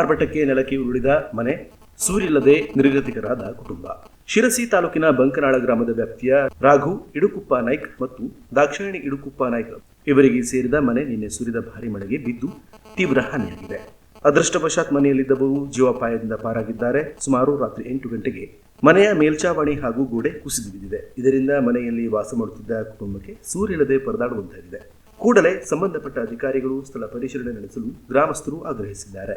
ಆರ್ಭಟಕ್ಕೆ ನೆಲಕ್ಕೆ ಉರುಳಿದ ಮನೆ, ಸೂರಿಲ್ಲದೆ ನಿರ್ಗತಿಕರಾದ ಕುಟುಂಬ. ಶಿರಸಿ ತಾಲೂಕಿನ ಬಂಕನಾಳ ಗ್ರಾಮದ ವ್ಯಾಪ್ತಿಯ ರಾಘು, ಇಡುಕುಪ್ಪ ನಾಯ್ಕ್ ಮತ್ತು ದಾಕ್ಷಾಯಣಿ ಇಡುಕುಪ್ಪ ನಾಯ್ಕ್ ಇವರಿಗೆ ಸೇರಿದ ಮನೆ ನಿನ್ನೆ ಸುರಿದ ಭಾರಿ ಮಳೆಗೆ ಬಿದ್ದು ತೀವ್ರ ಹಾನಿಯಾಗಿದೆ. ಅದೃಷ್ಟವಶಾತ್ ಮನೆಯಲ್ಲಿದ್ದವರು ಜೀವಾಪಾಯದಿಂದ ಪಾರಾಗಿದ್ದಾರೆ. ಸುಮಾರು ರಾತ್ರಿ ಎಂಟು ಗಂಟೆಗೆ ಮನೆಯ ಮೇಲ್ಚಾವಣಿ ಹಾಗೂ ಗೋಡೆ ಕುಸಿದು ಬಿದ್ದಿದೆ. ಇದರಿಂದ ಮನೆಯಲ್ಲಿ ವಾಸ ಮಾಡುತ್ತಿದ್ದ ಕುಟುಂಬಕ್ಕೆ ಸೂರಿಲ್ಲದೆ ಪರದಾಡುವಂತಾಗಿದೆ. ಕೂಡಲೇ ಸಂಬಂಧಪಟ್ಟ ಅಧಿಕಾರಿಗಳು ಸ್ಥಳ ಪರಿಶೀಲನೆ ನಡೆಸಲು ಗ್ರಾಮಸ್ಥರು ಆಗ್ರಹಿಸಿದ್ದಾರೆ.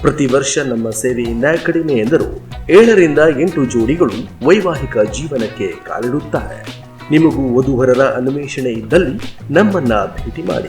ಪ್ರತಿ ವರ್ಷ ನಮ್ಮ ಸೇವೆಯಿಂದ ಕಡಿಮೆ ಎಂದರು. ಏಳರಿಂದ ಎಂಟು ಜೋಡಿಗಳು ವೈವಾಹಿಕ ಜೀವನಕ್ಕೆ ಕಾಲಿಡುತ್ತಾರೆ. ನಿಮಗೂ ವಧುವರರ ಅನ್ವೇಷಣೆ ಇದ್ದಲ್ಲಿ ನಮ್ಮನ್ನ ಭೇಟಿ ಮಾಡಿ.